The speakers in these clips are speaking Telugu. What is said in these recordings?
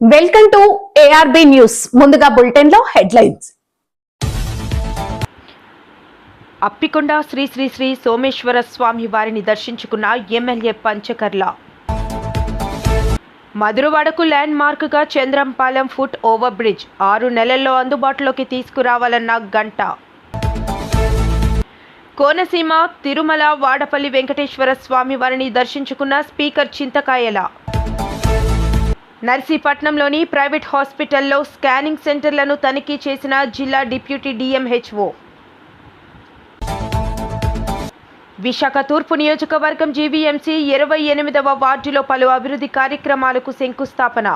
వెల్కమ్ టు ఏఆర్బి న్యూస్ ముందుగా బులెటిన్లో హెడ్లైన్స్ అప్పికొండ శ్రీ శ్రీ శ్రీ సోమేశ్వర స్వామి వారిని దర్శించుకున్న ఎమ్మెల్యే పంచకర్ల. మధురవాడకు ల్యాండ్ మార్క్గా చంద్రంపాలెం ఫుట్ ఓవర్ బ్రిడ్జ్ ఆరు నెలల్లో అందుబాటులోకి తీసుకురావాలన్న గంట. కోనసీమ తిరుమల వాడపల్లి వెంకటేశ్వర స్వామి వారిని దర్శించుకున్న స్పీకర్ చింతకాయల. నర్సీపట్నంలోని ప్రైవేట్ హాస్పిటల్లో స్కానింగ్ సెంటర్లను తనిఖీ చేసిన జిల్లా డిప్యూటీ డిఎంహెచ్ఓ విశాఖ తూర్పు నియోజకవర్గం జీవీఎంసీ ఇరవై ఎనిమిదవ వార్డులో పలు అభివృద్ధి కార్యక్రమాలకు శంకుస్థాపన.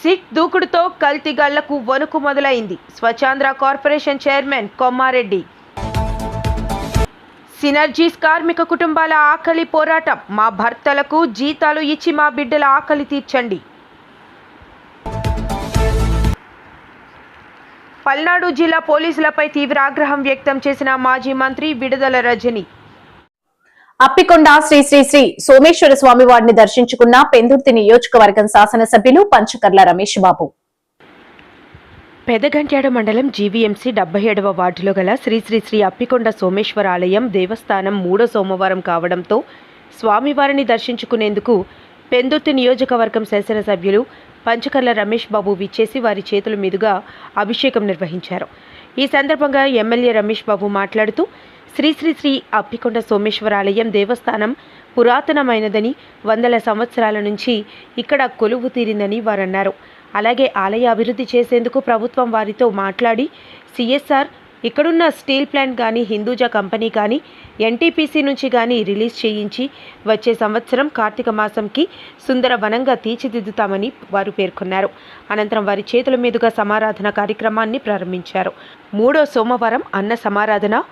సిట్ దూకుడుతో కల్తీగాళ్ళకు వణుకు మొదలైంది. Swachhandhra corporation chairman Kommareddy. Synergies కార్మిక కుటుంబాల ఆకలి పోరాటం. మా భర్తలకు జీతాలు ఇచ్చి మా బిడ్డల ఆకలి తీర్చండి. పల్నాడు జిల్లా పోలీసులపై తీవ్ర ఆగ్రహం వ్యక్తం చేసిన మాజీ మంత్రి విడుదల రజని. అప్పికొండ శ్రీ శ్రీ శ్రీ సోమేశ్వర స్వామి వారిని దర్శించుకున్న పెందుర్తి నియోజకవర్గం శాసనసభ్యులు పంచకర్ల రమేష్ బాబు. పెదగంట్యాడ మండలం జీవీఎంసీ డెబ్బై ఏడవ వార్డులో గల శ్రీ శ్రీ శ్రీ అప్పికొండ సోమేశ్వర ఆలయం దేవస్థానం మూడో సోమవారం కావడంతో స్వామివారిని దర్శించుకునేందుకు పెందుర్తి నియోజకవర్గం శాసనసభ్యులు పంచకర్ల రమేష్ బాబు విచ్చేసి వారి చేతుల మీదుగా అభిషేకం నిర్వహించారు. ఈ సందర్భంగా ఎమ్మెల్యే రమేష్ బాబు మాట్లాడుతూ శ్రీ శ్రీ శ్రీ అప్పికొండ సోమేశ్వర ఆలయం దేవస్థానం పురాతనమైనదని వందల సంవత్సరాల నుంచి ఇక్కడ కొలువు తీరిందని వారన్నారు. అలాగే ఆలయ అభివృద్ధి చేసేందుకు ప్రభుత్వం వారితో మాట్లాడి సిఎస్ఆర్ ఇక్కడున్న స్టీల్ ప్లాంట్ కానీ హిందూజా కంపెనీ కానీ ఎన్టీపీసీ నుంచి కానీ రిలీజ్ చేయించి వచ్చే సంవత్సరం కార్తీక మాసంకి సుందర వనంగా తీర్చిదిద్దుతామని వారు పేర్కొన్నారు. అనంతరం వారి చేతుల మీదుగా సమారాధన కార్యక్రమాన్ని ప్రారంభించారు. మూడో సోమవారం అన్న సమారాధన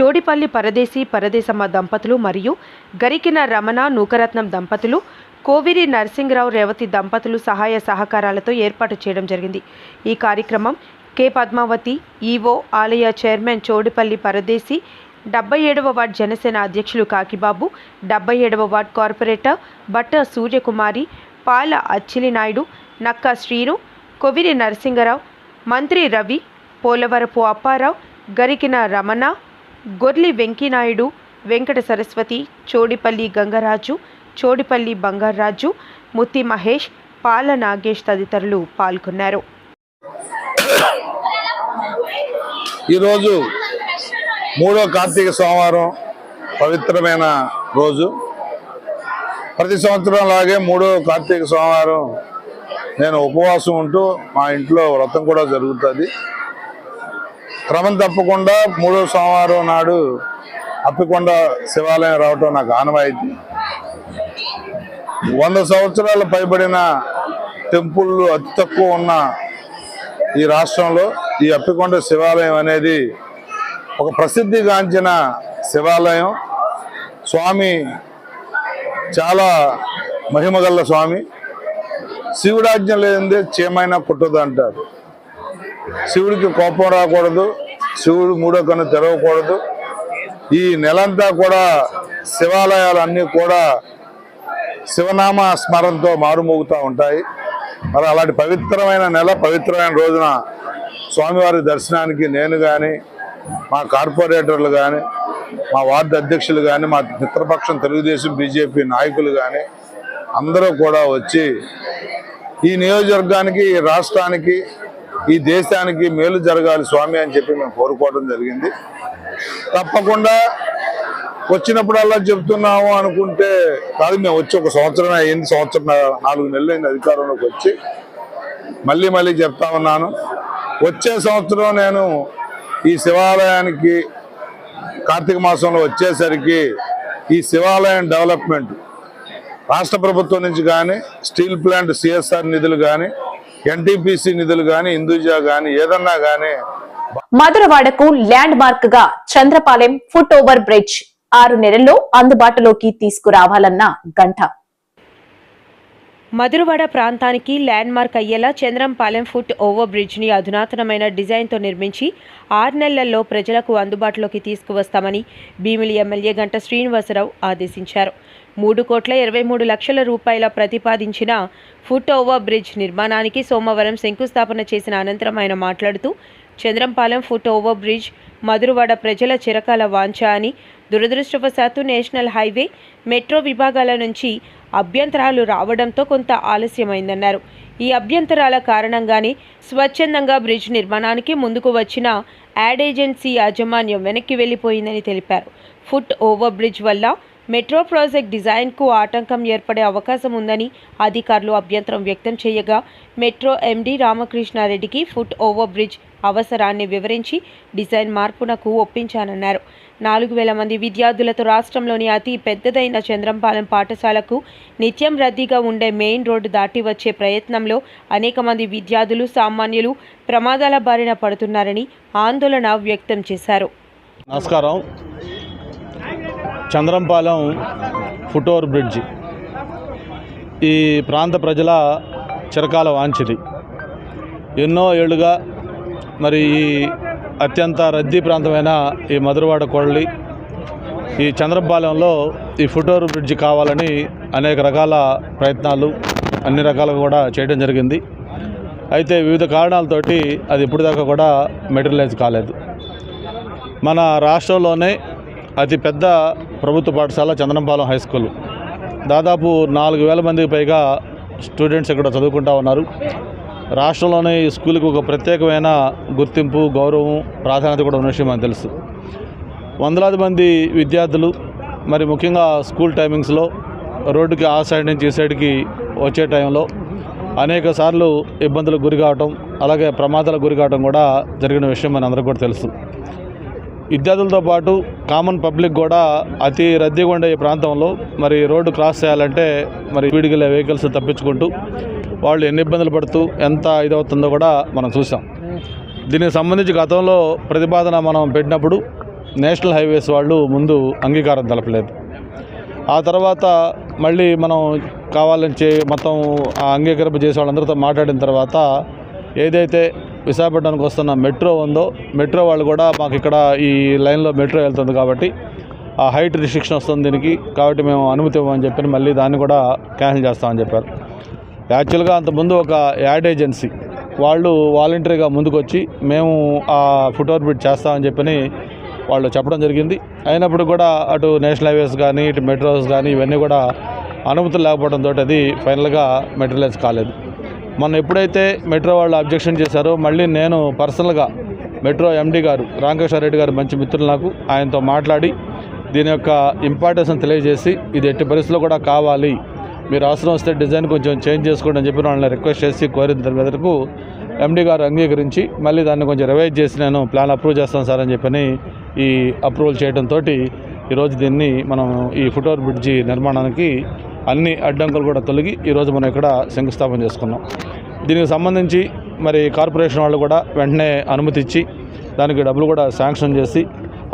చోడిపల్లి పరదేశి పరదేశమ్మ దంపతులు మరియు గరికిన రమణ నూకరత్నం దంపతులు కోవిరి నరసింగరావు రేవతి దంపతులు సహాయ సహకారాలతో ఏర్పాటు చేయడం జరిగింది. ఈ కార్యక్రమం కె. పద్మావతి ఈవో ఆలయ చైర్మన్ చోడిపల్లి పరదేశి డెబ్బై ఏడవ వార్డ్ జనసేన అధ్యక్షులు కాకిబాబు డెబ్బై ఏడవ వార్డ్ కార్పొరేటర్ బట్ట సూర్యకుమారి పాల అచ్చిలి నాయుడు నక్క శ్రీను కొవిరి నరసింగరావు మంత్రి రవి పోలవరపు అప్పారావు గరికిన రమణ గొర్లి వెంకీనాయుడు వెంకట సరస్వతి చోడిపల్లి గంగరాజు చోడిపల్లి బంగారాజు ముత్తి మహేష్ పాల నాగేష్ తదితరులు పాల్గొన్నారు. ఈరోజు మూడో కార్తీక సోమవారం పవిత్రమైన రోజు. ప్రతి సంవత్సరం లాగే మూడో కార్తీక సోమవారం నేను ఉపవాసం ఉంటూ మా ఇంట్లో వ్రతం కూడా జరుగుతుంది. క్రమం తప్పకుండా మూడో సోమవారం నాడు అప్పికొండ శివాలయం రావటం నాకు ఆనవాయితీ. వంద సంవత్సరాలు పైబడిన టెంపుళ్ళు అతి తక్కువ ఉన్న ఈ రాష్ట్రంలో ఈ అప్పికొండ శివాలయం అనేది ఒక ప్రసిద్ధిగాంచిన శివాలయం. స్వామి చాలా మహిమగల్ల స్వామి. శివుడాజ్ఞ లేనిదే చేమైనా పుట్టదు అంటారు. శివుడికి కోపం రాకూడదు శివుడు మూడో కన్ను తెరవకూడదు. ఈ నెలంతా కూడా శివాలయాలన్నీ కూడా శివనామ స్మరణతో మారుమోగుతూ ఉంటాయి. మరి అలాంటి పవిత్రమైన నెల పవిత్రమైన రోజున స్వామివారి దర్శనానికి నేను కానీ మా కార్పొరేటర్లు కానీ మా వార్డు అధ్యక్షులు కానీ మా మిత్రపక్షం తెలుగుదేశం బీజేపీ నాయకులు కానీ అందరూ కూడా వచ్చి ఈ నియోజకవర్గానికి ఈ రాష్ట్రానికి ఈ దేశానికి మేలు జరగాలి స్వామి అని చెప్పి మేము కోరుకోవడం జరిగింది. తప్పకుండా వచ్చినప్పుడల్లా చెప్తున్నాము అనుకుంటే కాదు మేము వచ్చి ఒక సంవత్సరం అయింది సంవత్సరం నాలుగు నెలలు అయింది అధికారంలోకి వచ్చి. మళ్ళీ మళ్ళీ చెప్తా ఉన్నాను. వచ్చే సంవత్సరం నేను ఈ శివాలయానికి కార్తీక మాసంలో వచ్చేసరికి ఈ శివాలయం డెవలప్మెంట్ రాష్ట్ర ప్రభుత్వం నుంచి కానీ స్టీల్ ప్లాంట్ సిఎస్ఆర్ నిధులు కానీ ఎన్టీపీసీ నిధులు కానీ హిందూజా కానీ ఏదన్నా కానీ మధురవాడకు ల్యాండ్ మార్క్గా చంద్రపాలెం ఫుట్ ఓవర్ బ్రిడ్జ్. ఆరు నెలల్లో అందుబాటులోకి తీసుకురావాలన్న గంట. మధురవాడ ప్రాంతానికి ల్యాండ్మార్క్ అయ్యేలా చంద్రంపాలెం ఫుట్ ఓవర్ బ్రిడ్జ్ని అధునాతనమైన డిజైన్తో నిర్మించి ఆరు నెలల్లో ప్రజలకు అందుబాటులోకి తీసుకువస్తామని భీమిలి ఎమ్మెల్యే గంట శ్రీనివాసరావు ఆదేశించారు. మూడు కోట్ల ఇరవై మూడు లక్షల రూపాయల ప్రతిపాదించిన ఫుట్ ఓవర్ బ్రిడ్జ్ నిర్మాణానికి సోమవారం శంకుస్థాపన చేసిన అనంతరం ఆయన మాట్లాడుతూ Chandrampalem foot over bridge Madhurawada ప్రజల చిరకాల వాంఛ అని దురదృష్టవశాత్తు నేషనల్ హైవే మెట్రో విభాగాల నుంచి అభ్యంతరాలు రావడంతో కొంత ఆలస్యమైందన్నారు. ఈ అభ్యంతరాల కారణంగానే స్వచ్ఛందంగా బ్రిడ్జ్ నిర్మాణానికి ముందుకు వచ్చిన యాడ్ ఏజెన్సీ యాజమాన్యం వెనక్కి వెళ్ళిపోయిందని తెలిపారు. ఫుట్ ఓవర్ బ్రిడ్జ్ వల్ల మెట్రో ప్రాజెక్ట్ డిజైన్కు ఆటంకం ఏర్పడే అవకాశం ఉందని అధికారులు అభ్యంతరం వ్యక్తం చేయగా మెట్రో ఎండీ రామకృష్ణారెడ్డికి ఫుట్ ఓవర్ బ్రిడ్జ్ అవసరాన్ని వివరించి డిజైన్ మార్పునకు ఒప్పించానన్నారు. నాలుగు వేల మంది విద్యార్థులతో రాష్ట్రంలోని అతి పెద్దదైన చంద్రంపాలెం పాఠశాలకు నిత్యం రద్దీగా ఉండే మెయిన్ రోడ్డు దాటి వచ్చే ప్రయత్నంలో అనేక మంది విద్యార్థులు సామాన్యులు ప్రమాదాల బారిన పడుతున్నారని ఆందోళన వ్యక్తం చేశారు. నమస్కారం. Chandrampalem foot over bridge. ఈ ప్రాంత ప్రజల చిరకాల వాంఛిది ఎన్నో ఏళ్ళుగా మరి ఈ అత్యంత రద్దీ ప్రాంతమైన ఈ మధురవాడ కొళ్ళి ఈ చంద్రపాలెంలో ఈ ఫుటోర్ బ్రిడ్జ్ కావాలని అనేక రకాల ప్రయత్నాలు అన్ని రకాలుగా కూడా చేయడం జరిగింది. అయితే వివిధ కారణాలతోటి అది ఇప్పటిదాకా కూడా మెటీరియలైజ్ కాలేదు. మన రాష్ట్రంలోనే అతిపెద్ద ప్రభుత్వ పాఠశాల చందనంపాలెం హై స్కూల్. దాదాపు నాలుగు వేల మందికి పైగా స్టూడెంట్స్ ఇక్కడ చదువుకుంటా ఉన్నారు. రాష్ట్రంలోనే ఈ స్కూల్కి ఒక ప్రత్యేకమైన గుర్తింపు గౌరవం ప్రాధాన్యత కూడా ఉన్న విషయం మనకు తెలుసు. వందలాది మంది విద్యార్థులు మరి ముఖ్యంగా స్కూల్ టైమింగ్స్లో రోడ్డుకి ఆ సైడ్ నుంచి ఈ సైడ్కి వచ్చే టైంలో అనేక సార్లు ఇబ్బందులకు గురి కావటం అలాగే ప్రమాదాలకు గురి కావటం కూడా జరిగిన విషయం మన అందరికీ కూడా తెలుసు. విద్యార్థులతో పాటు కామన్ పబ్లిక్ కూడా అతి రద్దీగా ఉండే ఈ ప్రాంతంలో మరి రోడ్డు క్రాస్ చేయాలంటే మరి వీడిగలే వెహికల్స్ తప్పించుకుంటూ వాళ్ళు ఎన్ని ఇబ్బందులు పడుతూ ఎంత ఇదవుతుందో కూడా మనం చూసాం దీనికి సంబంధించి గతంలో ప్రతిపాదన మనం పెట్టినప్పుడు నేషనల్ హైవేస్ వాళ్ళు ముందు అంగీకారం తెలపలేదు. ఆ తర్వాత మళ్ళీ మనం కావాలని చే మొత్తం ఆ అంగీకరింప చేసే వాళ్ళందరితో మాట్లాడిన తర్వాత ఏదైతే విశాఖపట్నానికి వస్తున్న మెట్రో ఉందో మెట్రో వాళ్ళు కూడా మాకు ఇక్కడ ఈ లైన్లో మెట్రో వెళ్తుంది కాబట్టి ఆ హైట్ రిస్ట్రిక్షన్ వస్తుంది దీనికి. కాబట్టి మేము అనుమతి ఇవ్వమని చెప్పి మళ్ళీ దాన్ని కూడా క్యాన్సిల్ చేస్తామని చెప్పారు. యాక్చువల్గా అంతకుముందు ఒక యాడ్ ఏజెన్సీ వాళ్ళు వాలంటరీగా ముందుకొచ్చి మేము ఆ ఫుట్ఓవర్ బ్రిడ్జ్ చేస్తామని చెప్పని వాళ్ళు చెప్పడం జరిగింది. అయినప్పుడు కూడా అటు నేషనల్ హైవేస్ కానీ ఇటు మెట్రోస్ కానీ ఇవన్నీ కూడా అనుమతులు లేకపోవడంతో అది ఫైనల్గా మెటీరియలైజ్ కాలేదు. మొన్న ఎప్పుడైతే మెట్రో వాళ్ళు అబ్జెక్షన్ చేశారో మళ్ళీ నేను పర్సనల్గా మెట్రో ఎండీ గారు రామకృష్ణారెడ్డి గారు మంచి మిత్రులు నాకు ఆయనతో మాట్లాడి దీని యొక్క ఇంపార్టెన్స్ తెలియజేసి ఇది ఎట్టి పరిస్థితుల్లో కూడా కావాలి. మీరు అవసరం వస్తే డిజైన్ కొంచెం చేంజ్ చేసుకోండి అని చెప్పి వాళ్ళని రిక్వెస్ట్ చేసి కోరిన దాని ఎండీ గారు అంగీకరించి మళ్ళీ దాన్ని కొంచెం రివైజ్ చేసి నేను ప్లాన్ అప్రూవ్ చేస్తాను సార్ అని చెప్పని ఈ అప్రూవల్ చేయడంతో ఈరోజు దీన్ని మనం ఈ ఫుట్ఓవర్ బ్రిడ్జి నిర్మాణానికి అన్ని అడ్డంకులు కూడా తొలగి ఈరోజు మనం ఇక్కడ శంకుస్థాపన చేసుకున్నాం. దీనికి సంబంధించి మరి కార్పొరేషన్ వాళ్ళు కూడా వెంటనే అనుమతి ఇచ్చి దానికి డబ్బులు కూడా శాంక్షన్ చేసి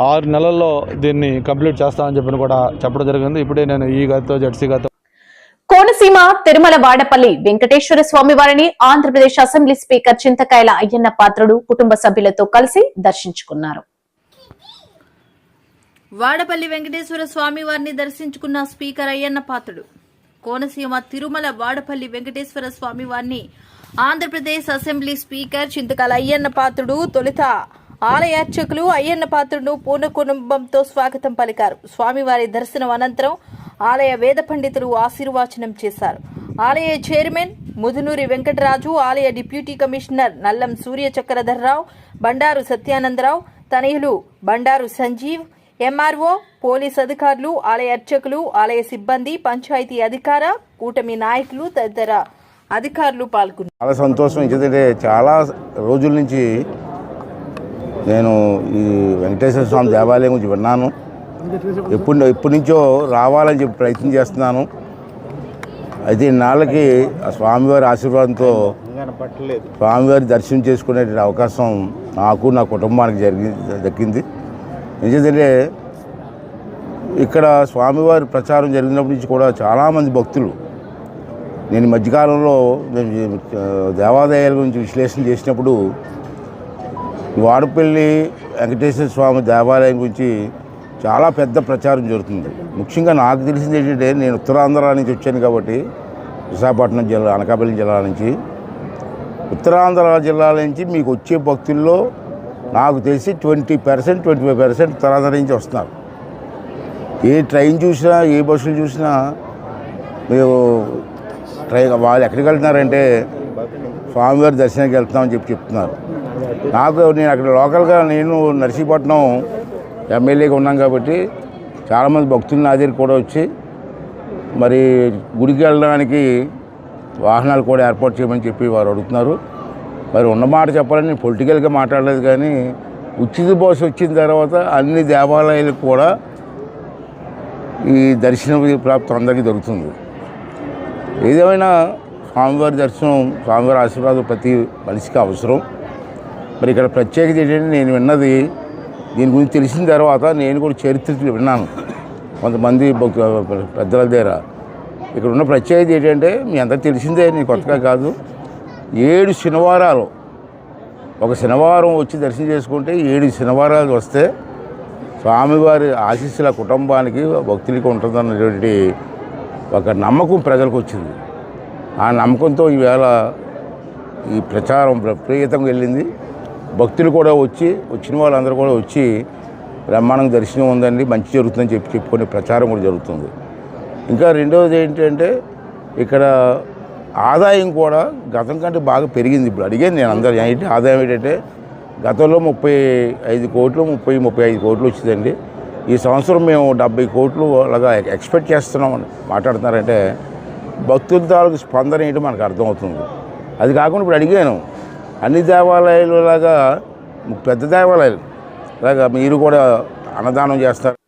ఆరు నెలల్లో దీన్ని కంప్లీట్ చేస్తామని చెప్పి కూడా చెప్పడం జరిగింది. ఇప్పుడే నేను ఈ గతితో జెడ్సీ గత కోనసీమ తిరుమల వాడపల్లి వెంకటేశ్వర స్వామి వారిని ఆంధ్రప్రదేశ్ అసెంబ్లీ స్పీకర్ చింతకాయల అయ్యన్న పాత్రుడు కుటుంబ సభ్యులతో కలిసి దర్శించుకున్నారు. వాడపల్లి వెంకటేశ్వర స్వామి వారిని దర్శించుకున్న స్పీకర్ అయ్యన్న పాత్రుడు. కోనసీమ తిరుమల వాడపల్లి వెంకటేశ్వర స్వామి వారిని ఆంధ్రప్రదేశ్ అసెంబ్లీ స్పీకర్ చింతకాల అయ్యన్న పాత్రుడు తొలుత ఆలయ అర్చకులు అయ్యన్న పాత్రుడు పూర్ణ కుటుంబంతో స్వాగతం పలికారు. స్వామివారి దర్శనం అనంతరం ఆలయ వేద పండితులు ఆశీర్వాచనం చేశారు. ఆలయ చైర్మన్ ముదునూరి వెంకటరాజు ఆలయ డిప్యూటీ కమిషనర్ నల్లం సూర్య చక్రధర్రావు బండారు సత్యానందరావు తనయులు బండారు సంజీవ్ ఎంఆర్ఓ పోలీస్ అధికారులు ఆలయ అర్చకులు ఆలయ సిబ్బంది పంచాయతీ అధికార కూటమి నాయకులు తదితర అధికారులు పాల్గొన్నారు. చాలా సంతోషం. ఎందుకంటే చాలా రోజుల నుంచి నేను ఈ వెంకటేశ్వర స్వామి దేవాలయం గురించి విన్నాను. ఎప్పుడు ఎప్పటి నుంచో రావాలని చెప్పి ప్రయత్నం చేస్తున్నాను. అయితే నాళ్ళకి ఆ స్వామివారి ఆశీర్వాదంతో స్వామివారి దర్శనం చేసుకునే అవకాశం నాకు నా కుటుంబానికి జరిగి దక్కింది. ఎందుకంటే ఇక్కడ స్వామివారి ప్రచారం జరిగినప్పటి నుంచి కూడా చాలామంది భక్తులు నేను మధ్యకాలంలో నేను ఆ, దేవాలయాల గురించి విశ్లేషణ చేసినప్పుడు వాడపల్లి వెంకటేశ్వర స్వామి దేవాలయం గురించి చాలా పెద్ద ప్రచారం జరుగుతుంది. ముఖ్యంగా నాకు తెలిసింది ఏంటంటే నేను ఉత్తరాంధ్ర నుంచి వచ్చాను కాబట్టి విశాఖపట్నం జిల్లా అనకాపల్లి జిల్లా నుంచి. ఉత్తరాంధ్ర జిల్లాల నుంచి మీకు వచ్చే భక్తుల్లో నాకు తెలిసి twenty percent twenty five percent Uttarandhra నుంచి వస్తున్నారు. ఏ ట్రైన్ చూసినా ఏ బస్సులు చూసినా మీరు ట్రైన్ వాళ్ళు ఎక్కడికి వెళ్తున్నారంటే స్వామివారి దర్శనానికి వెళ్తున్నామని చెప్పి చెప్తున్నారు. నాకు నేను అక్కడ లోకల్గా నేను నర్సీపట్నం ఎమ్మెల్యేగా ఉన్నాం కాబట్టి చాలామంది భక్తులు నా కూడా వచ్చి మరి గుడికి వెళ్ళడానికి వాహనాలు కూడా ఏర్పాటు చేయమని చెప్పి వారు అడుగుతున్నారు. మరి ఉన్న మాట చెప్పాలని నేను పొలిటికల్గా మాట్లాడలేదు కానీ ఉచిత బస్సు వచ్చిన తర్వాత అన్ని దేవాలయాలకు కూడా ఈ దర్శన ప్రాప్తి అందరికీ దొరుకుతుంది. ఏదేమైనా స్వామివారి దర్శనం స్వామివారి ఆశీర్వాదం ప్రతి మనిషికి అవసరం. మరి ఇక్కడ ప్రత్యేకత ఏంటంటే నేను విన్నది దీని గురించి తెలిసిన తర్వాత నేను కూడా చరిత్ర విన్నాను. కొంతమంది పెద్దల దగ్గర. ఇక్కడ ఉన్న ప్రత్యేకత ఏంటంటే మీ అందరికి తెలిసిందే నేను కొత్తగా కాదు. ఏడు శనివారాలు. ఒక శనివారం వచ్చి దర్శనం చేసుకుంటే ఏడు శనివారాలు వస్తే స్వామివారి ఆశీస్సుల కుటుంబానికి భక్తులకి ఉంటుందన్నటువంటి ఒక నమ్మకం ప్రజలకు వచ్చింది. ఆ నమ్మకంతో ఈవేళ ఈ ప్రచారం విపరీతంగా వెళ్ళింది. భక్తులు కూడా వచ్చి వచ్చిన వాళ్ళందరూ కూడా వచ్చి బ్రహ్మాండంగా దర్శనం ఉందండి మంచి జరుగుతుందని చెప్పి చెప్పుకునే ప్రచారం కూడా జరుగుతుంది. ఇంకా రెండవది ఏంటంటే ఇక్కడ ఆదాయం కూడా గతం కంటే బాగా పెరిగింది ఇప్పుడు. అడిగాను నేను అందరు ఏంటి ఆదాయం ఏంటంటే గతంలో ముప్పై ఐదు కోట్లు ముప్పై ముప్పై ఐదు కోట్లు వచ్చిందండి. ఈ సంవత్సరం మేము డెబ్బై కోట్లు అలాగా ఎక్స్పెక్ట్ చేస్తున్నాం అని మాట్లాడుతున్నారంటే భక్తుల తాలూకు స్పందన ఏంటి మనకు అర్థమవుతుంది. అది కాకుండా ఇప్పుడు అడిగాను అన్ని దేవాలయాలు లాగా పెద్ద దేవాలయాలు లాగా మీరు కూడా అన్నదానం చేస్తారు.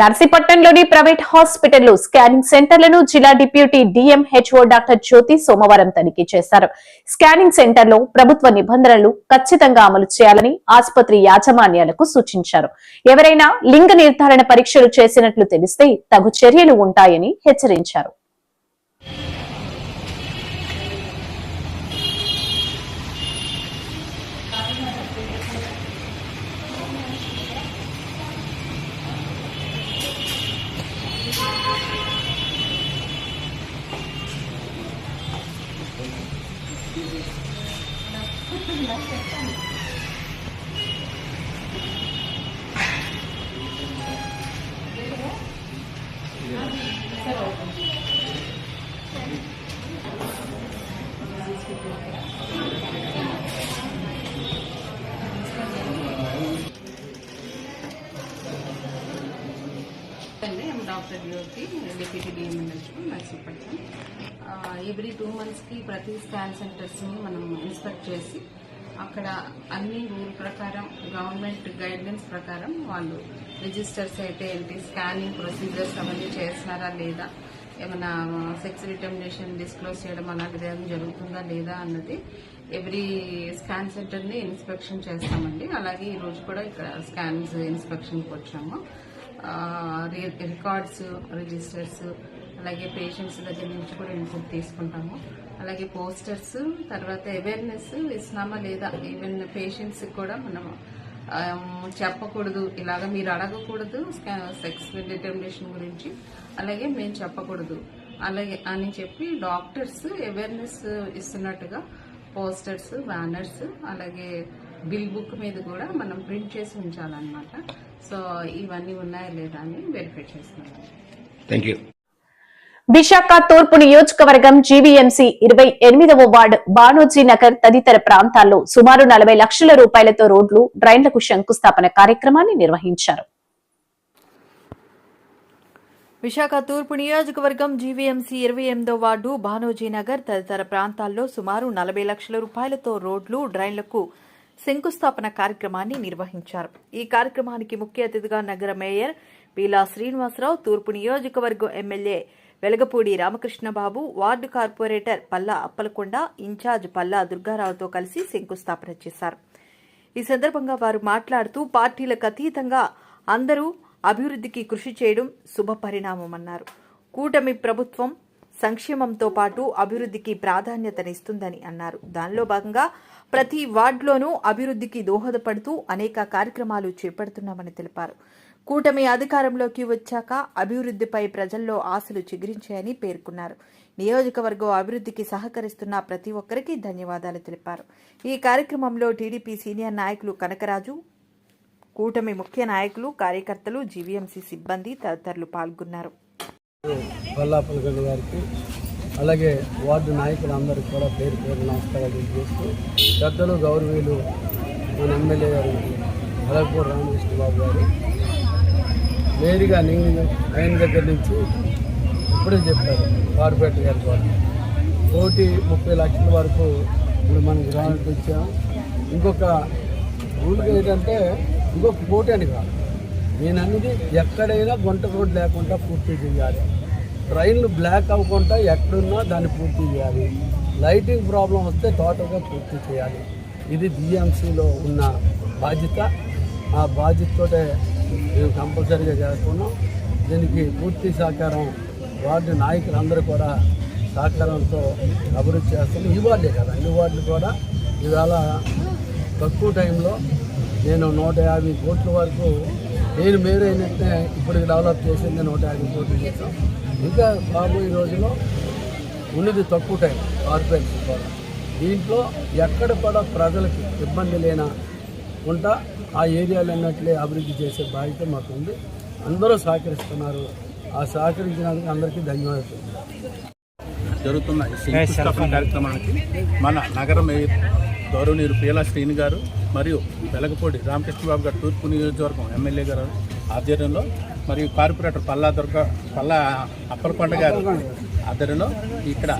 నర్సీపట్నంలోని ప్రైవేట్ హాస్పిటల్లో స్కానింగ్ సెంటర్లను జిల్లా డిప్యూటీ డిఎంహెచ్ఓ డాక్టర్ జ్యోతి సోమవారం తనిఖీ చేశారు. స్కానింగ్ సెంటర్లో ప్రభుత్వ నిబంధనలు ఖచ్చితంగా అమలు చేయాలని ఆసుపత్రి యాజమాన్యాలకు సూచించారు. ఎవరైనా లింగ నిర్ధారణ పరీక్షలు చేసినట్లు తెలిస్తే తగు చర్యలు ఉంటాయని హెచ్చరించారు. Doctor Jyothi deputy DMNHO Narsipatnam every two మంత్స్కి ప్రతి స్కాన్ సెంటర్స్ని మనం ఇన్స్పెక్ట్ చేసి అక్కడ అన్ని రూల్ ప్రకారం గవర్నమెంట్ గైడ్లైన్స్ ప్రకారం వాళ్ళు రిజిస్టర్స్ అయితే ఏంటి? స్కానింగ్ ప్రొసీజర్స్ అవన్నీ చేస్తున్నారా లేదా? ఏమైనా సెక్స్ రిటర్మినేషన్ డిస్క్లోజ్ చేయడం అలాంటిది ఏమైనా జరుగుతుందా లేదా అన్నది ఎవ్రీ స్కాన్ సెంటర్ని ఇన్స్పెక్షన్ చేస్తామండి. అలాగే ఈరోజు కూడా ఇక్కడ స్కాన్స్ ఇన్స్పెక్షన్కి వచ్చాము. రి- రికార్డ్స్ రిజిస్టర్స్ అలాగే పేషెంట్స్ దగ్గర నుంచి కూడా ఇన్పుట్ తీసుకుంటాము. అలాగే పోస్టర్స్ తర్వాత అవేర్నెస్ ఇస్తున్నామా లేదా? ఈవెన్ పేషెంట్స్కి కూడా మనం చెప్పకూడదు. ఇలాగ మీరు అడగకూడదు సెక్స్ డిటర్మినేషన్ గురించి. అలాగే మేము చెప్పకూడదు. అలాగే అని చెప్పి డాక్టర్స్ అవేర్నెస్ ఇస్తున్నట్టుగా పోస్టర్స్ బ్యానర్స్ అలాగే బిల్ బుక్ మీద కూడా మనం ప్రింట్ చేసి ఉంచాలన్నమాట. సో ఇవన్నీ ఉన్నాయా లేదా అని వెరిఫై చేస్తున్నాం థ్యాంక్ యూ విశాఖ తూర్పు నియోజకవర్గం జీవీఎంసీ ఇరవై ఎనిమిదవ వార్డు బానోజీ నగర్ తదితర ప్రాంతాల్లో సుమారు నలభై లక్షల రూపాయలతో రోడ్లు డ్రైన్లకు శంకుస్థాపన కార్యక్రమాన్ని నిర్వహించారు. విశాఖ తూర్పు నియోజకవర్గం జీవీఎంసీ ఇరవై ఎనిమిదో వార్డు బానోజీ నగర్ తదితర ప్రాంతాల్లో సుమారు నలభై లక్షల రూపాయలతో రోడ్లు డ్రైన్లకు శంకుస్థాపన కార్యక్రమాన్ని నిర్వహించారు. ఈ కార్యక్రమానికి ముఖ్య అతిథిగా నగర మేయర్ పీలా శ్రీనివాసరావు తూర్పు నియోజకవర్గం MLA Velagapudi Ramakrishnababu ward corporator Palla Appalakonda incharge Palla దుర్గారావుతో కలిసి శంకుస్థాపన చేశారు. ఈ సందర్భంగా వారు మాట్లాడుతూ పార్టీలకు అతీతంగా అందరూ అభివృద్ధికి కృషి చేయడం శుభ పరిణామమన్నారు. కూటమి ప్రభుత్వం సంక్షేమంతో పాటు అభివృద్ధికి ప్రాధాన్యతనిస్తుందని అన్నారు. దానిలో భాగంగా ప్రతి వార్డులోనూ అభివృద్ధికి దోహదపడుతూ అనేక కార్యక్రమాలు చేపడుతున్నామని తెలిపారు. కూటమి అధికారంలోకి వచ్చాక అభివృద్ధిపై ప్రజల్లో ఆశలు చిగురించాయని పేర్కొన్నారు. నియోజకవర్గం అభివృద్ధికి సహకరిస్తున్న ప్రతి ఒక్కరికి ధన్యవాదాలు తెలిపారు. ఈ కార్యక్రమంలో టీడీపీ సీనియర్ నాయకులు కనకరాజు కూటమి ముఖ్య నాయకులు కార్యకర్తలు జీవీఎంసీ సిబ్బంది తదితరులు పాల్గొన్నారు. అలాగే వార్డు నాయకులందరికీ కూడా పేరు పేరు నమస్కారాలు తెలియజేస్తూ పెద్దలు గౌరవీయులు మన ఎమ్మెల్యే గారు అలగపూర్ రామకృష్ణ బాబు గారు నేరుగా నేను ఆయన దగ్గర నుంచి ఇప్పుడే చెప్పారు వారిపేట గారి ద్వారా. కోటి ముప్పై లక్షల వరకు ఇప్పుడు మనం గ్రామానికి వచ్చాం. ఇంకొక ఊరికి ఏంటంటే ఇంకొక కోటి అని కాదు. నేను అన్నది ఎక్కడైనా గుంట రోడ్ లేకుండా పూర్తి చేయాలి. ట్రైన్లు బ్లాక్ అవ్వకుండా ఎక్కడున్నా దాన్ని పూర్తి చేయాలి. లైటింగ్ ప్రాబ్లం వస్తే టోటల్గా పూర్తి చేయాలి. ఇది బిఎంసీలో ఉన్న బాధ్యత. ఆ బాధ్యతతోటే మేము కంపల్సరీగా చేస్తున్నాం. దీనికి పూర్తి సహకారం వార్డు నాయకులందరూ కూడా సహకారంతో అభివృద్ధి చేస్తున్నాం ఈ వార్డే కదా అన్ని వార్డులు కూడా ఇవాళ తక్కువ టైంలో నేను నూట యాభై కోట్ల వరకు నేను మేరైనట్టే ఇప్పుడు డెవలప్ చేసింది నూట యాభై కోట్లు చేసాం ఇంకా రాబోయే రోజుల్లో ఉన్నది తక్కువ టైం కార్పొరేషన్ కూడా. దీంట్లో ఎక్కడ కూడా ప్రజలకి ఇబ్బంది లేన ఉంటా ఆ ఏరియాలు అన్నట్లే అభివృద్ధి చేసే బాధ్యత మాకు ఉంది అందరూ సహకరిస్తున్నారు. ఆ సహకరించినందుకు అందరికీ ధన్యవాదాలు. జరుగుతున్న ఈ శంకుస్థాపన కార్యక్రమానికి మన నగర మేయర్ గౌరవనీయులు పీలా శ్రీని గారు మరియు వెలగపూడి రామకృష్ణబాబు గారు తూర్పు నియోజకవర్గం ఎమ్మెల్యే గారు ఆధ్వర్యంలో మరియు కార్పొరేటర్ పల్లా దుర్గ పల్లా అప్పలకొండ గారు. ఆధ్వర్యంలో ఇక్కడ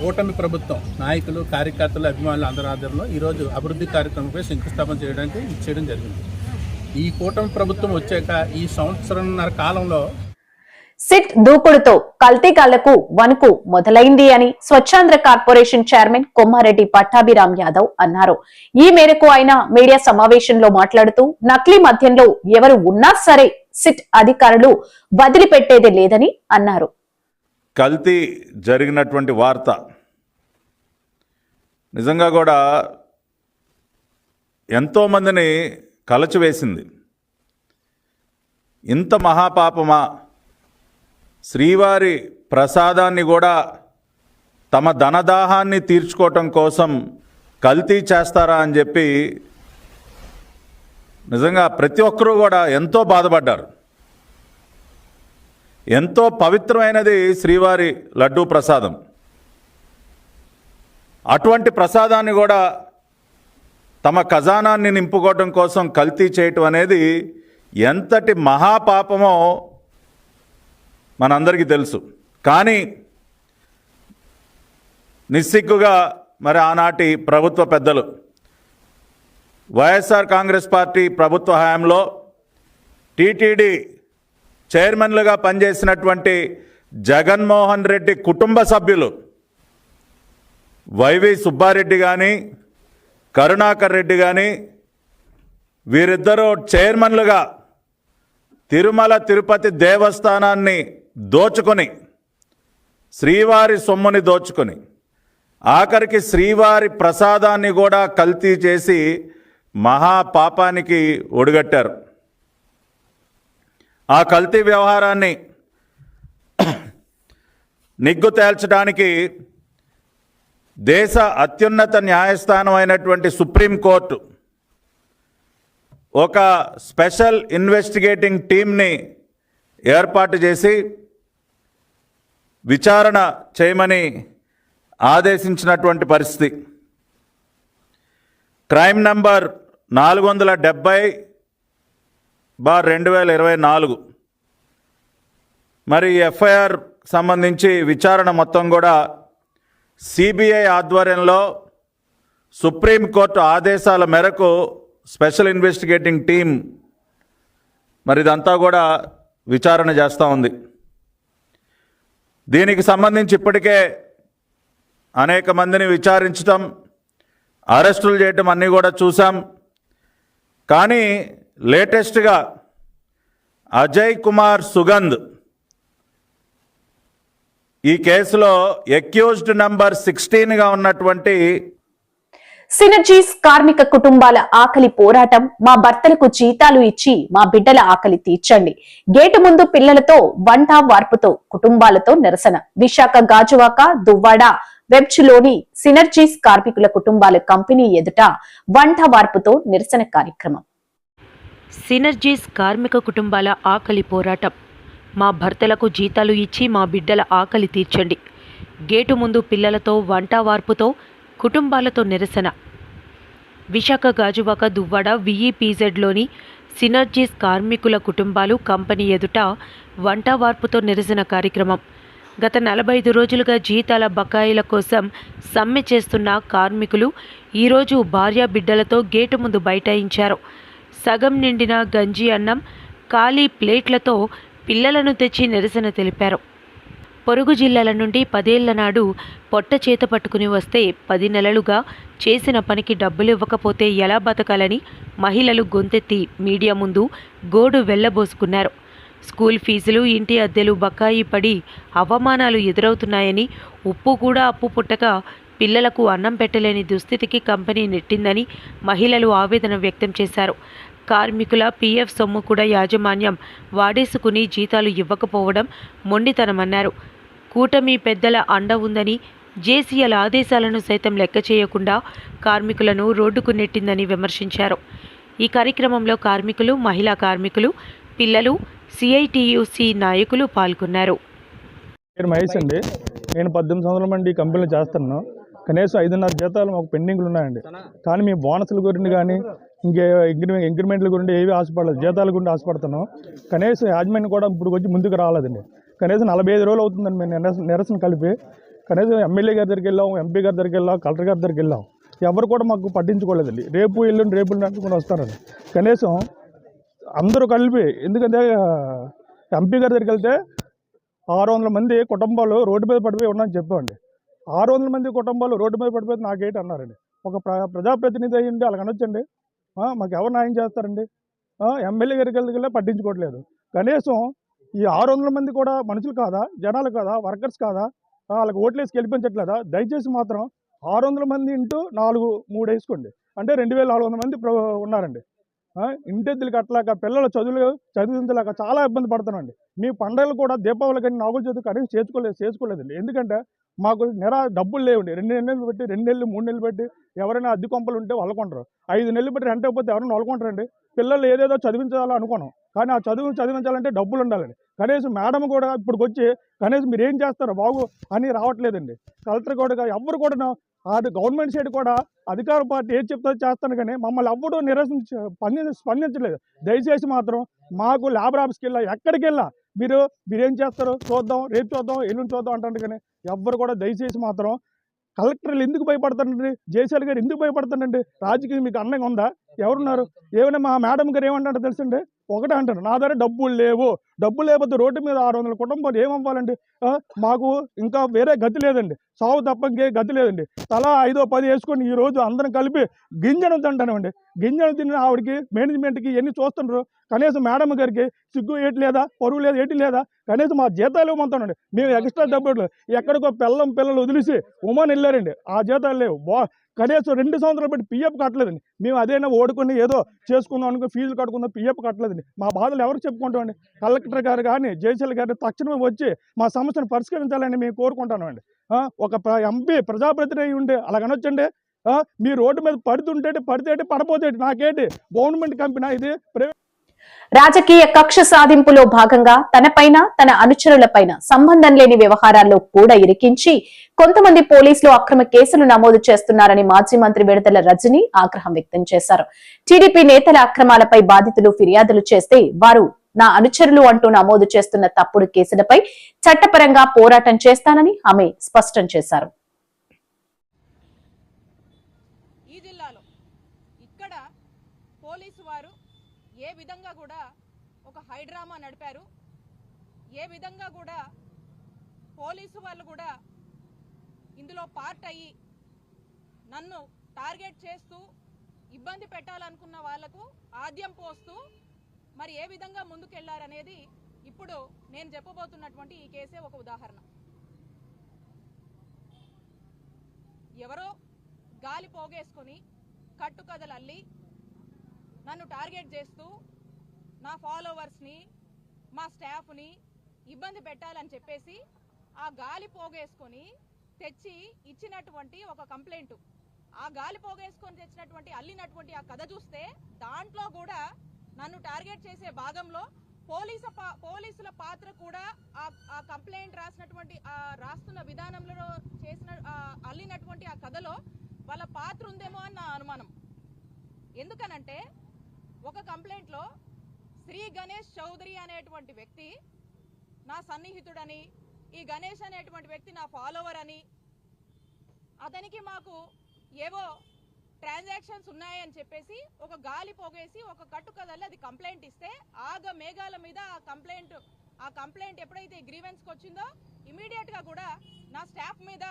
కూటమి ప్రభుత్వం నాయకులు కార్యకర్తలు అభిమానులు అందరి ఆధ్వర్యంలో ఈరోజు అభివృద్ధి కార్యక్రమంపై శంకుస్థాపన చేయడానికి చేయడం జరిగింది. ఈ కూటమి ప్రభుత్వం వచ్చాక ఈ సంవత్సరంన్నర కాలంలో సిట్ దూకుడుతో కల్తీగాళ్ళకు వణుకు మొదలైంది అని స్వచ్ఛాంధ్ర కార్పొరేషన్ చైర్మన్ కొమ్మారెడ్డి పట్టాభిరామ్ యాదవ్ అన్నారు. ఈ మేరకు ఆయన మీడియా సమావేశంలో మాట్లాడుతూ నకిలీ మద్యంలో ఎవరు ఉన్నా సరే సిట్ అధికారులు వదిలిపెట్టేది లేదని అన్నారు. కల్తీ జరిగినటువంటి వార్త. నిజంగా కూడా ఎంతోమందిని కలచివేసింది ఇంత మహాపాపమా? శ్రీవారి ప్రసాదాన్ని కూడా తమ ధనదాహాన్ని తీర్చుకోవటం కోసం కల్తీ చేస్తారా అని చెప్పి నిజంగా ప్రతి ఒక్కరూ కూడా ఎంతో బాధపడ్డారు. ఎంతో పవిత్రమైనది శ్రీవారి లడ్డూ ప్రసాదం. అటువంటి ప్రసాదాన్ని కూడా తమ ఖజానాన్ని నింపుకోవడం కోసం కల్తీ చేయటం అనేది ఎంతటి మహాపాపమో మనందరికీ తెలుసు. కానీ నిస్సిగ్గుగా మరి ఆనాటి ప్రభుత్వ పెద్దలు వైఎస్ఆర్ కాంగ్రెస్ పార్టీ ప్రభుత్వ హయాంలో టీటీడీ చైర్మన్లుగా పనిచేసినటువంటి జగన్మోహన్ రెడ్డి కుటుంబ సభ్యులు వైవి సుబ్బారెడ్డి కానీ కరుణాకర్ రెడ్డి కానీ వీరిద్దరూ చైర్మన్లుగా తిరుమల తిరుపతి దేవస్థానాన్ని దోచుకొని శ్రీవారి సొమ్ముని దోచుకొని ఆఖరికి శ్రీవారి ప్రసాదాన్ని కూడా కల్తీ చేసి మహాపాపానికి ఒడిగట్టారు. ఆ కల్తీ వ్యవహారాన్ని నిగ్గు తేల్చడానికి దేశ అత్యున్నత న్యాయస్థానం అయినటువంటి సుప్రీంకోర్టు ఒక స్పెషల్ ఇన్వెస్టిగేటింగ్ టీంని ఏర్పాటు చేసి విచారణ చేయమని ఆదేశించినటువంటి పరిస్థితి. క్రైమ్ నంబర్ నాలుగు వందల డెబ్బై బార్ రెండు వేల ఇరవై నాలుగు. మరి ఎఫ్ఐఆర్ సంబంధించి విచారణ మొత్తం కూడా సిబిఐ ఆధ్వర్యంలో సుప్రీంకోర్టు ఆదేశాల మేరకు స్పెషల్ ఇన్వెస్టిగేటింగ్ టీం మరి ఇదంతా కూడా విచారణ చేస్తూ ఉంది. దీనికి సంబంధించి ఇప్పటికే అనేక మందిని విచారించటం అరెస్టులు చేయటం అన్నీ కూడా చూసాం కానీ లేటెస్ట్గా అజయ్ కుమార్ సుగంధ్ ఈ కేసులో ఎక్యూజ్డ్ నంబర్ సిక్స్టీన్గా ఉన్నటువంటి సినర్జీస్ కార్మిక కుటుంబాల ఆకలి పోరాటం మా భర్తలకు జీతాలు ఇచ్చి మా బిడ్డల ఆకలి తీర్చండి. గేటు ముందు పిల్లలతో వంట వార్పుతో కుటుంబాలతో నిరసన. విశాఖ గాజువాక దువ్వాడ వెబ్చ్లోని సినర్జీస్ కార్మికుల కుటుంబాల కంపెనీ ఎదుట వంట వార్పుతో నిరసన కార్యక్రమం. సినర్జీస్ కార్మిక కుటుంబాల ఆకలి పోరాటం. మా భర్తలకు జీతాలు ఇచ్చి మా బిడ్డల ఆకలి తీర్చండి. గేటు ముందు పిల్లలతో వంట వార్పుతో కుటుంబాలతో నిరసన. విశాఖ గాజువాక దువ్వాడ విఈపీజెడ్లోని సినర్జీస్ కార్మికుల కుటుంబాలు కంపెనీ ఎదుట వంట వార్పుతో నిరసన కార్యక్రమం. గత నలభై ఐదు రోజులుగా జీతాల బకాయిల కోసం సమ్మె చేస్తున్న కార్మికులు ఈరోజు భార్య బిడ్డలతో గేటు ముందు బైఠాయించారు. సగం నిండిన గంజి అన్నం ఖాళీ ప్లేట్లతో పిల్లలను తెచ్చి నిరసన తెలిపారు. పొరుగు జిల్లాల నుండి పదేళ్ళ నాడు పొట్ట చేత పట్టుకుని వస్తే పది నెలలుగా చేసిన పనికి డబ్బులు ఇవ్వకపోతే ఎలా బతకాలని మహిళలు గొంతెత్తి మీడియా ముందు గోడు వెళ్ళబోసుకున్నారు స్కూల్ ఫీజులు ఇంటి అద్దెలు బకాయి పడి అవమానాలు ఎదురవుతున్నాయని ఉప్పు కూడా అప్పు పుట్టక పిల్లలకు అన్నం పెట్టలేని దుస్థితికి కంపెనీ నెట్టిందని మహిళలు ఆవేదన వ్యక్తం చేశారు. కార్మికుల పీఎఫ్ సొమ్ము కూడా యాజమాన్యం వాడేసుకుని జీతాలు ఇవ్వకపోవడం మొండితనమన్నారు. కూటమి పెద్దల అండ ఉందని జేసీఎల్ ఆదేశాలను సైతం లెక్క చేయకుండా కార్మికులను రోడ్డుకు నెట్టిందని విమర్శించారు. ఈ కార్యక్రమంలో కార్మికులు మహిళా కార్మికులు పిల్లలు సిఐటియుసి నాయకులు పాల్గొన్నారు. నేను మహేష్ అండి. నేను పద్దెనిమిది సంవత్సరాల నుండి ఈ కంపెనీలో చేస్తున్నాను. కనీసం ఐదున్నర జీతాలు మాకు పెండింగ్లు ఉన్నాయండి. కానీ మీ బోనస్ల గురించి కానీ ఇంకే ఇంక్రిమెంట్ ఇంక్రిమెంట్ల గురించి ఏవి ఆశపడలేదు. జీతాల గురించి ఆశపడుతున్నాం. కనీసం యాజమాన్యం కూడా ఇప్పుడు వచ్చి ముందుకు రాలేదండి. కనీసం నలభై ఐదు రోజులు అవుతుందండి మేము నిరసన నిరసన కలిపి. కనీసం ఎమ్మెల్యే గారి దగ్గరికి వెళ్ళాం ఎంపీ గారి దగ్గరికి వెళ్ళాం కలెక్టర్ గారి దగ్గరికి వెళ్ళాం. ఎవరు కూడా మాకు పట్టించుకోలేదండి. రేపు ఎల్లుండి రేపు ఎల్లుండి కూడా వస్తారండి. కనీసం అందరూ కలిపి ఎందుకంటే ఎంపీ గారి దగ్గరికి వెళ్తే ఆరు వందల మంది కుటుంబాలు రోడ్డు మీద పడిపోయి ఉన్నాయని చెప్పండి ఆరు వందల మంది కుటుంబాలు రోడ్డు మీద పడిపోతే నాకేంటి అన్నారండి. ఒక ప్ర ప్రజాప్రతినిధి అయ్యండి అలా అనొచ్చండి. మాకు ఎవరు న్యాయం చేస్తారండి? ఎమ్మెల్యే గారికి వెళ్ళి పట్టించుకోవట్లేదు. కనీసం ఈ ఆరు వందల మంది కూడా మనుషులు కాదా? జనాలు కాదా? వర్కర్స్ కాదా? వాళ్ళకి ఓట్లేసి గెలిపించట్లేదా? దయచేసి మాత్రం ఆరు వందల మంది ఇంటూ నాలుగు మూడు వేసుకోండి. అంటే రెండు వేల నాలుగు వందల మంది ప్ర- ఉన్నారండి. ఇంటెద్దులు కట్టలేక పిల్లల చదువులు చదివించలేక చాలా ఇబ్బంది పడుతున్నాండి మీ పండుగలు కూడా దీపావళి కానీ నాగుల చదువు కనీసం చేసుకోలేదు చేసుకోలేదండి ఎందుకంటే మాకు నిరా డబ్బులు లేవండి. రెండు నెలలు పెట్టి రెండు నెలలు మూడు నెలలు పెట్టి ఎవరైనా అద్దె కొంపలు ఉంటే వాళ్ళకుంటారు ఐదు నెలలు పెట్టి రెంట్ అయిపోతే ఎవరైనా వాళ్ళకుంటారండి పిల్లలు ఏదేదో చదివించాలో అనుకున్నాం కానీ ఆ చదువు చదివించాలంటే డబ్బులు ఉండాలండి. కనీసం మేడం కూడా ఇప్పుడు వచ్చి కనీసం మీరు ఏం చేస్తారు బాగు అని రావట్లేదండి. కలెక్టర్ కూడా ఎవరు కూడా అది గవర్నమెంట్ సైడ్ కూడా అధికార పార్టీ ఏది చెప్తే చేస్తాను కానీ మమ్మల్ని ఎవ్వడూ నిరసించ స్పందించలేదు. దయచేసి మాత్రం మాకు ల్యాబ్ ఆఫీస్కి వెళ్ళా ఎక్కడికి వెళ్ళా మీరు మీరేం చేస్తారు చూద్దాం రేపు చూద్దాం ఎల్లుండి చూద్దాం అంటారు కానీ ఎవ్వరు కూడా దయచేసి మాత్రం కలెక్టర్లు ఎందుకు భయపడతారండి జేసీఎల్ గారు ఎందుకు భయపడతారండి రాజకీయం మీకు అన్నగా ఉందా? ఎవరున్నారు? ఏమైనా మా మేడం గారు ఏమంటారో తెలుసండి? ఒకటే అంటారు నా దగ్గర డబ్బులు లేవు. డబ్బులు లేకపోతే రోడ్డు మీద ఆరు వందల కుటుంబాలు ఏమవ్వాలండి? మాకు ఇంకా వేరే గతి లేదండి. సావు తప్ప ఇంకే గతి లేదండి. తలా ఐదో పది వేసుకొని ఈ రోజు అందరం కలిపి గింజను తింటానండి. గింజను తిన్న ఆవిడకి మేనేజ్మెంట్కి ఎన్ని చూస్తుండ్రు కనీసం మేడం గారికి సిగ్గు ఏటి లేదా పరువు లేదా ఏటి లేదా కనీసం మా జీతాలు ఇవ్వమంటానండి. మేము ఎక్స్ట్రా డబ్బులు ఎక్కడికో పిల్లం పిల్లలు వదిలేసి ఉమాన్ వెళ్ళారండి. ఆ జీతాలు లేవు. బా కనీసం రెండు సంవత్సరాలు పెట్టి పిఎఫ్ కట్టలేదండి. మేము అదైనా ఓడుకొని ఏదో చేసుకుందాం అనుకో ఫీజులు కట్టుకుందాం పిఎఫ్ కట్టలేదండి. మా బాధలు ఎవరు చెప్పుకుంటామండి? కలెక్టర్ గారు కానీ జేసీఎల్ గారు తక్షణమే వచ్చి మా సమస్యను పరిష్కరించాలని మేము కోరుకుంటామండి ఒక ఎంపీ ప్రజాప్రతినిధి అయి ఉండే అలాగనొచ్చండి మీ రోడ్డు మీద పడుతుంటే పడితే పడపోతేటి నాకేంటి? గవర్నమెంట్ కంపెనీ ఇది ప్రైవేట్ రాజకీయ కక్ష సాధింపులో భాగంగా తనపైన తన అనుచరులపైన సంబంధం లేని వ్యవహారాల్లో కూడా ఇరికించి కొంతమంది పోలీసులు అక్రమ కేసులు నమోదు చేస్తున్నారని మాజీ మంత్రి విడతల రజని ఆగ్రహం వ్యక్తం చేశారు. టీడీపీ నేతల అక్రమాలపై బాధితులు ఫిర్యాదులు చేస్తే వారు నా అనుచరులు అంటూ నమోదు చేస్తున్న తప్పుడు కేసులపై చట్టపరంగా పోరాటం చేస్తానని ఆమె స్పష్టం చేశారు ఈ జిల్లాలో ఇక్కడ పోలీసు వారు ఏ విధంగా కూడా ఒక హైడ్రామా నడిపారు ఏ విధంగా కూడా పోలీసు వాళ్ళు కూడా ఇందులో పార్ట్ అయ్యి నన్ను టార్గెట్ చేస్తూ ఇబ్బంది పెట్టాలనుకున్న వాళ్ళకు ఆద్యం పోస్తూ మరి ఏ విధంగా ముందుకెళ్ళారనేది ఇప్పుడు నేను చెప్పబోతున్నటువంటి ఈ కేసే ఒక ఉదాహరణ. ఎవరో గాలి పోగేసుకొని కట్టుకథలు అల్లి నన్ను టార్గెట్ చేస్తూ నా ఫాలోవర్స్ని మా స్టాఫ్ని ఇబ్బంది పెట్టాలని చెప్పేసి ఆ గాలి పోగేసుకొని తెచ్చి ఇచ్చినటువంటి ఒక కంప్లైంట్. ఆ గాలి పోగేసుకొని తెచ్చినటువంటి అల్లినటువంటి ఆ కథ చూస్తే దాంట్లో కూడా నన్ను టార్గెట్ చేసే భాగంలో పోలీసు పా- పోలీసుల పాత్ర కూడా ఆ కంప్లైంట్ రాసినటువంటి ఆ రాస్తున్న విధానంలో చేసిన అల్లినటువంటి ఆ కథలో వాళ్ళ పాత్ర ఉందేమో అని నా అనుమానం. ఎందుకనంటే ఒక కంప్లైంట్లో శ్రీ గణేష్ చౌదరి అనేటువంటి వ్యక్తి నా సన్నిహితుడని ఈ గణేష్ అనేటువంటి వ్యక్తి నా ఫాలోవర్ అని. అతనికి మాకు ఏవో ట్రాన్సాక్షన్స్ ఉన్నాయని చెప్పేసి ఒక గాలి పోగేసి ఒక కట్టు కదల్లి అది కంప్లైంట్ ఇస్తే ఆగ మేఘాల మీద ఆ కంప్లైంట్ ఆ కంప్లైంట్ ఎప్పుడైతే గ్రీవెన్స్ వచ్చిందో ఇమీడియట్గా కూడా నా స్టాఫ్ మీద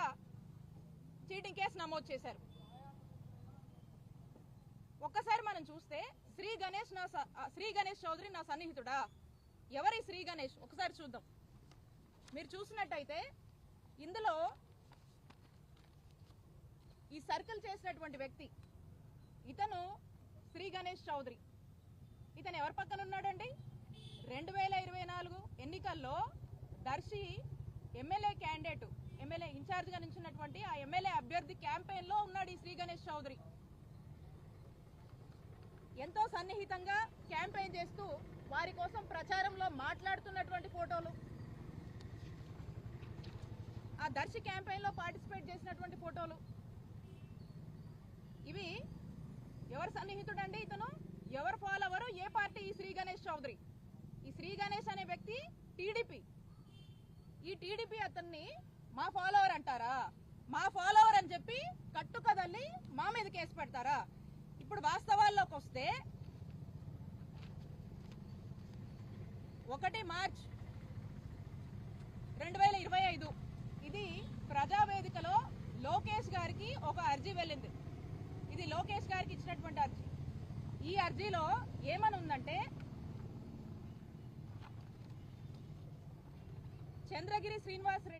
చీటింగ్ కేసు నమోదు చేశారు. ఒక్కసారి మనం చూస్తే శ్రీ గణేష్ నా స- శ్రీ గణేష్ చౌదరి నా సన్నిహితుడా? ఎవరి శ్రీ గణేష్? ఒకసారి చూద్దాం. మీరు చూసినట్టయితే ఇందులో ఈ సర్కిల్ చేసినటువంటి వ్యక్తి ఇతను శ్రీ గణేష్ చౌదరి. ఇతను ఎవరి పక్కన ఉన్నాడండి? రెండు వేల ఇరవై నాలుగు ఎన్నికల్లో దర్శి ఎమ్మెల్యే క్యాండిడేట్ ఎమ్మెల్యే ఇన్ఛార్జ్గా నిలిచినటువంటి ఆ ఎమ్మెల్యే అభ్యర్థి క్యాంపెయిన్లో ఉన్నాడు ఈ శ్రీ గణేష్ చౌదరి. ఎంతో సన్నిహితంగా క్యాంపెయిన్ చేస్తూ వారి కోసం ప్రచారంలో మాట్లాడుతున్నటువంటి ఫోటోలు. ఆ దర్శి క్యాంపెయిన్లో పార్టిసిపేట్ చేసినటువంటి ఫోటోలు. ఇవి ఎవరు సన్నిహితుడండి ఇతను? ఎవరు ఫాలోవరు? ఏ పార్టీ? ఈ శ్రీ గణేష్ చౌదరి. ఈ శ్రీ గణేష్ అనే వ్యక్తి టీడీపీ. ఈ టీడీపీ అతన్ని మా ఫాలోవర్ అంటారా? మా ఫాలోవర్ అని చెప్పి కట్టుకదల్లి మా మీద కేసు పెడతారా? ఇప్పుడు వాస్తవాల్లోకి వస్తే ఒకటి మార్చ్ రెండు వేల ఇరవై ఐదు ఇది ప్రజావేదికలో లోకేష్ గారికి ఒక అర్జీ వెళ్ళింది. ఇది లోకేష్ గారికి ఇచ్చినటువంటి అర్జీ. ఈ అర్జీలో ఏమని ఉందంటే చంద్రగిరి శ్రీనివాస్ రెడ్డి